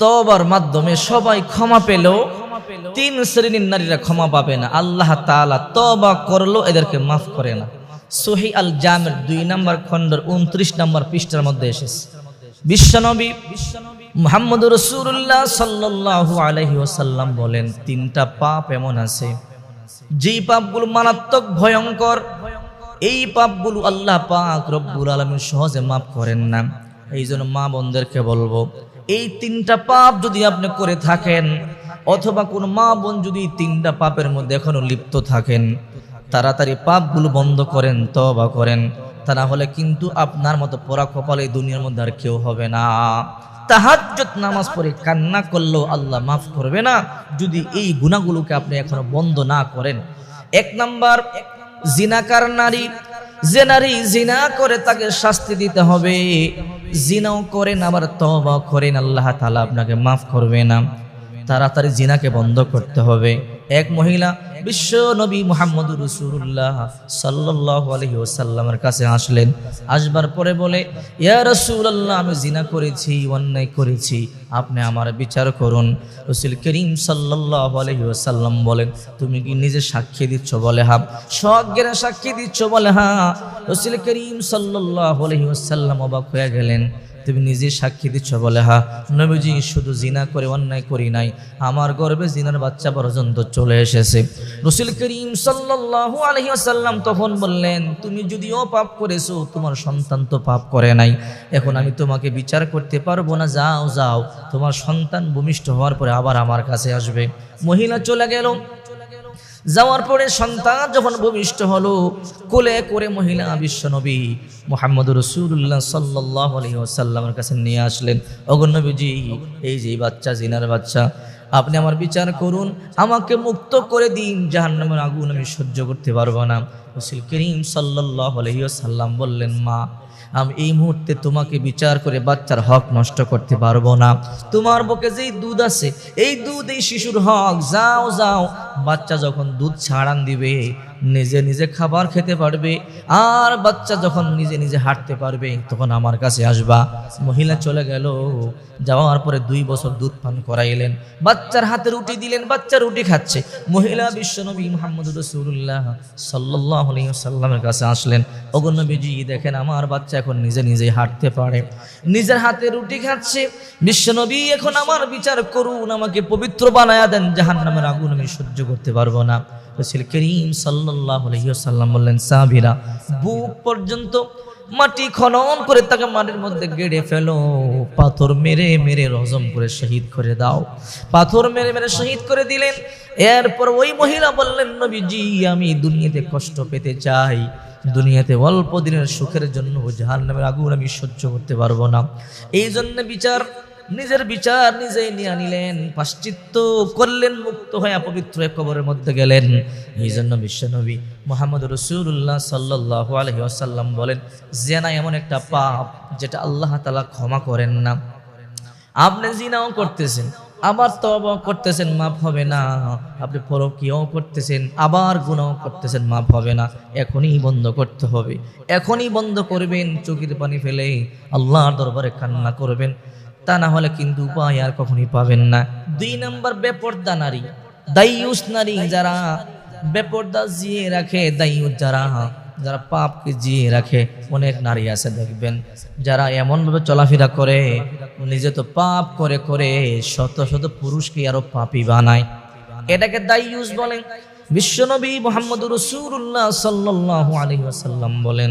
তবার মাধ্যমে সবাই ক্ষমা পেলেও তিন শ্রেণির নারীরা ক্ষমা পাবে না। আল্লাহ তাআলা তবা করল এদেরকে মাফ করে না। সহি আল জামের দুই নম্বর খণ্ডের উনত্রিশ নম্বর পৃষ্ঠার মধ্যে এসেছে। বিশ্বনবী মোহাম্মদ রসুল্লাহ সাল্লাল্লাহু আলাইহি ওয়াসাল্লাম বলেন তিনটা পাপ এমন আছে যেই পাপগুলো মারাত্মক ভয়ঙ্কর। এই পাপগুলো আল্লাহ পাক রব্বুল আলমীর সহজে মাফ করেন না। এই জন্য মা বোনদেরকে বলব, এই তিনটা পাপ যদি আপনি করে থাকেন, অথবা কোন মা বোন যদি তিনটা পাপের মধ্যে এখনও লিপ্ত থাকেন, তাড়াতাড়ি পাপগুলো বন্ধ করেন তবা করেন, তা না হলে কিন্তু আপনার মতো পরা কপালে দুনিয়ার মধ্যে আর কেউ হবে না। তাহাজ্জত নামাজ পড়ে কান্না করলেও আল্লাহ মাফ করবে না, যদি এই গুণাগুলোকে আপনি এখনও বন্ধ না করেন। এক নাম্বার, জিনাকার নারী যে নারী জিনা করে তাকে শাস্তি দিতে হবে, জিনাও করেন আবার তবা করেন আল্লাহ তালা আপনাকে মাফ করবে না। তাড়াতাড়ি জিনাকে বন্ধ করতে হবে। এক মহিলা বিশ্ব নবী মোহাম্মদ রসুল্লাহ সাল্লাহ আলহি ওসাল্লামের কাছে আসলেন। আসবার পরে বলে, ইয়া রসুল্লাহ আমি জিনা করেছি, অন্যায় করেছি, আপনি আমার বিচার করুন। রসুল করিম সাল্লাহ আলহি ওসাল্লাম বলেন, তুমি কি নিজে সাক্ষী দিচ্ছ? বলে হা সজ্ঞেরা সাক্ষী দিচ্ছ বলে হা রসুল করিম সাল্লাহ আলহি ওসাল্লাম অবাক হয়ে গেলেন, তুমি নিজে সাক্ষী দিচ্ছ? বলে হা নবীজি শুধু জিনা করে, অন্যায় করি নাই, আমার গর্বে জিনার বাচ্চা পর্যন্ত চলে এসেছে। রসুল করিম সাল্লাল্লাহু আলাইহি ওয়াসাল্লাম তখন বললেন, তুমি যদিও পাপ করেছ, তোমার সন্তান তো পাপ করে নাই। এখন আমি তোমাকে বিচার করতে পারব না। যাও যাও। তোমার সন্তান ভূমিষ্ঠ হওয়ার পরে আবার আমার কাছে আসবে। মহিলা চলে গেল। যাওয়ার পরে সন্তান যখন ভূমিষ্ঠ হলো, কোলে করে মহিলা বিশ্বনবী মোহাম্মদ রসুল্লাহ সাল্লাহ আলহিহাসাল্লামের কাছে নিয়ে আসলেন। অগণবীজি এই যে বাচ্চা, জিনার বাচ্চা আপনি আমার বিচার করুন, আমাকে মুক্ত করে দিন, জাহান্নামের আগুন আমি সহ্য করতে পারব না। রসুল করিম সাল্লাহ বললেন, মা, আমি এই মুহূর্তে তোমাকে বিচার করে বাচ্চার হক নষ্ট করতে পারব না। তোমার বুকে যেই দুধ আছে, এই দুধ এই শিশুর হক। যাও যাও। বাচ্চা যখন দুধ ছাড়ান দিবে, নিজে নিজে খাবার খেতে পারবে। আর বাচ্চা যখন নিজে নিজে হাঁটতে পারবে, তখন আমার কাছে আসবা। মহিলা চলে গেল। যাওয়ার পরে দুই বছর দুধ পান করাইলেন। বাচ্চার হাতে রুটি দিলেন, বাচ্চা রুটি খাচ্ছে। মহিলা বিশ্বনবী মোহাম্মদ রসুল্লাহ সাল্লাহ সাল্লামের কাছে আসলেন। অগণবীজি দেখেন আমার বাচ্চা এখন নিজে নিজে হাঁটতে পারে। নিজের হাতে রুটি খাচ্ছে। বিশ্বনবী এখন আমার বিচার করুন, আমাকে পবিত্র বানায়া দেন জাহান নামের আগুন আমি সহ্য করতে পারব না। রসুল করিম সাল্লাহ সাল্লাম বললেন সাবিরা বুক পর্যন্ত মাটি খনন করে তাকে মাটির মধ্যে গেড়ে ফেলো। পাথর মেরে মেরে রজম করে শহীদ করে দাও। পাথর মেরে মেরে শহীদ করে দিলেন। এরপর ওই মহিলা বললেন, নবীজি, আমি দুনিয়াতে কষ্ট পেতে চাই। দুনিয়াতে অল্প দিনের সুখের জন্য জাহান নামের আগুন আমি সহ্য করতে পারব না। এই জন্য বিচার নিজের বিচার নিজেই নিয়ে আনিলেন, পাশ্চিত্য করলেন, মুক্ত হয়ে পবিত্র কবরের মধ্যে গেলেন। এই জন্য বিশ্বনবী মোহাম্মদ রসুল্লাহ সাল্লাহ আলহি আসাল্লাম বলেন জেনা এমন একটা পাপ যেটা আল্লাহ তালা ক্ষমা করেন না। আপনি জিনাও করতেছেন আবার তবাও করতেছেন মাপ হবে না। আপনি পরকিয়াও করতেছেন, আবার গুণাও করতেছেন মাপ হবে না। এখনই বন্ধ করতে হবে। এখনই বন্ধ করবেন, চোখের পানি ফেলে আল্লাহর দরবারে কান্না করবেন। তা না হলে কিন্তু উপায় আর কখনই পাবেন না। দুই নম্বর, বেপর্দা নারী। দাইয়ুস নারী যারা বেপর্দা জিয়ে রাখে দাইয়ুস যারা যারা পাপকে জিয়ে রাখে, অনেক নারী আছে দেখবেন, যারা এমনভাবে চলাফেরা করে, নিজে তো পাপ করে করে শত শত পুরুষকে আরও পাপি বানায়। এটাকে দাইয়ুস বলেন বিশ্বনবী মোহাম্মদ রসুল্লাহ সাল্লাহ আলী ওয়াসাল্লাম বলেন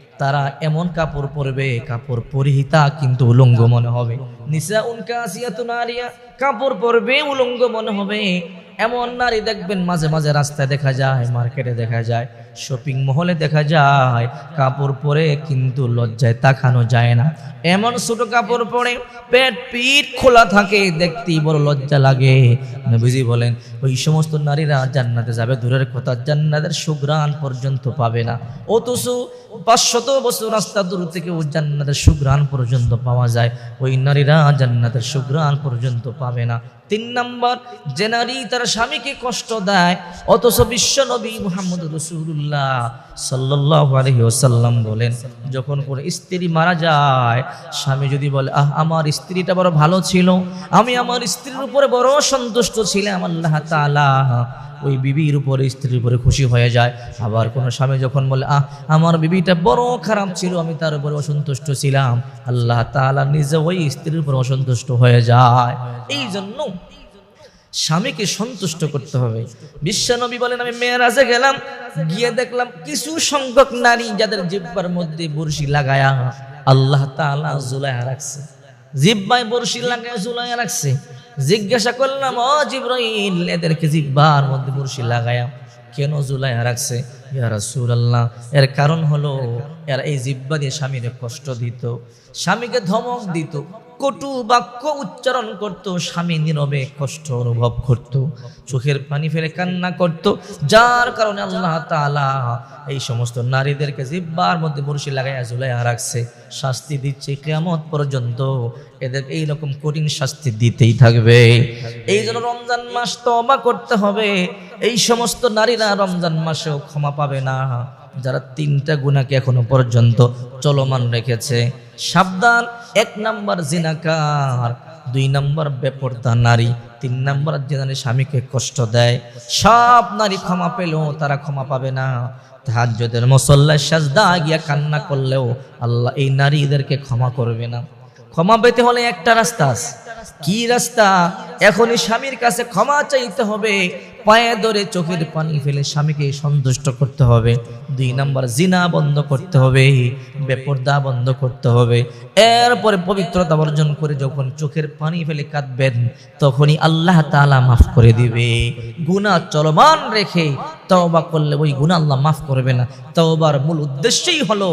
তারা এমন কাপড় পরবে, কাপড় পরিহিতা কিন্তু উলঙ্গ মনে হবে। নিসা উনকা আসিয়া তো নারিয়া, কাপড় পরবে, উলঙ্গ মনে হবে। এমন নারী দেখবেন মাঝে মাঝে রাস্তায় দেখা যায়, মার্কেটে দেখা যায়। শপিং মহলে দেখা যায়, কাপড় পরে কিন্তু লজ্জায় তাকানো যায় না। এমন ছোট কাপড় পরে পেট পিঠ খোলা থাকে, দেখতেই বড় লজ্জা লাগে। নবীজি বলেন, ওই সমস্ত নারীরা জান্নাতে যাবে, দূরের কথা জান্নাতের সুগ্রাণ পর্যন্ত পাবে না। অথচ পাঁচশত বছর রাস্তা দূর থেকে ওই জান্নাতের সুগ্রাণ পর্যন্ত পাওয়া যায়। ওই নারীরা জান্নাতের সুগ্রাণ পর্যন্ত পাবে না। তিন নম্বর যে নারী তার স্বামীকে কষ্ট দেয়, অথচ বিশ্ব নবী মোহাম্মদ রসুল্লাহ সাল্লাহ বলেন, যখন কোনো স্ত্রী মারা যায়, স্বামী যদি বলে, আহ, আমার স্ত্রীটা বড় ভালো ছিল, আমি আমার স্ত্রীর উপরে বড় সন্তুষ্ট ছিলাম, আল্লাহ তালা ওই বিবির উপরে, স্ত্রীর উপরে খুশি হয়ে যায়। আবার কোনো স্বামী যখন বলে, আহ, আমার বিবিটা বড় খারাপ ছিল, আমি তার উপরে অসন্তুষ্ট ছিলাম। আল্লাহ তাআলা নিজে ওই স্ত্রীর উপর অসন্তুষ্ট হয়ে যায়। এই জন্য স্বামীকে সন্তুষ্ট করতে হবে। বিশ্বনবী বলেন, আমি মেয়েরাজে গেলাম, গিয়ে দেখলাম কিছু সংখ্যক নারী যাদের জিব্বার মধ্যে বড়শি লাগায়া আল্লাহ তাআলা জুলাইয়া রাখছে। জিব্বায় বড়শি লাগায় জুলাইয়া রাখছে। জিজ্ঞাসা করলাম অজিব্রাইল জিব্রাইল এদেরকে জিব্বার মধ্যে মুর্শি লাগায়া কেন জুলাইয়া রাখছে? এর কারণ হলো, এরা এই জিব্বা দিয়ে স্বামীরে কষ্ট দিত, স্বামীকে ধমক দিত, কটু বাক্য উচ্চারণ করত, স্বামী নীরবে কষ্ট অনুভব করত, চোখের পানি ফেলে কান্না করত, যার কারণে আল্লাহ তাআলা এই সমস্ত নারীদেরকে জিব্বার মধ্যে বড়শি লাগাইয়া ঝুলাইয়া রাখছে, শাস্তি দিচ্ছে কেয়ামত পর্যন্ত। এদের এই রকম কঠিন শাস্তি দিতেই থাকবে। এই জন্য রমজান মাস তওবা করতে হবে। এই সমস্ত নারীরা রমজান মাসেও ক্ষমা পাবে না। যারা তিনটা গুণাকে এখনও পর্যন্ত চলমান রেখেছে। সাবধান, এক নাম্বার জিনাকার, দুই নাম্বার বেপর্দা নারী, তিন নাম্বার যে নারী স্বামীকে কষ্ট দেয়, সব নারী ক্ষমা পেলেও তারা ক্ষমা পাবে না। তাহাজ্জুদের মুসল্লায় সাজদা গিয়া কান্না করলেও আল্লাহ এই নারীদেরকে ক্ষমা করবে না। ক্ষমা পেতে হলে একটা রাস্তা আছে। কি রাস্তা? এখনই স্বামীর কাছে ক্ষমা চাইতে হবে। পায়ে ধরে চোখের পানি ফেলে স্বামীকে সন্তুষ্ট করতে হবে। দুই নাম্বার, জিনা বন্ধ করতে হবে, বেপর্দা বন্ধ করতে হবে। এরপরে পবিত্রতা অর্জন করে যখন চোখের পানি ফেলে কাঁদবেন, তখনই আল্লাহ তাআলা মাফ করে দিবে। গুনাহ চলমান রেখে তওবা করলে ওই গুনাহ আল্লাহ মাফ করবে না। তওবার মূল উদ্দেশ্যই হলো,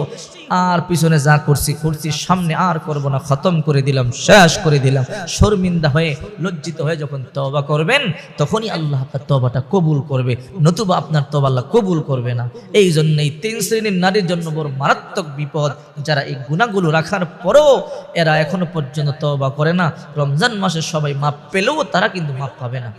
আর পিছনে যা করছি করছি, সামনে আর করব না, খতম করে দিলাম, শেষ করে দিলাম। শর্মিন্দা হয়ে লজ্জিত হয়ে যখন তওবা করবেন, তখনই আল্লাহ তার তবাটা কবুল করবে, নতুবা আপনার তবা আল্লাহ কবুল করবে না। এই জন্য এই তিন শ্রেণির নারীর জন্য বড় মারাত্মক বিপদ। যারা এই গুণাগুলো রাখার পরেও এরা এখনও পর্যন্ত তবা করে না, রমজান মাসে সবাই মাপ পেলেও তারা কিন্তু মাপ পাবে না।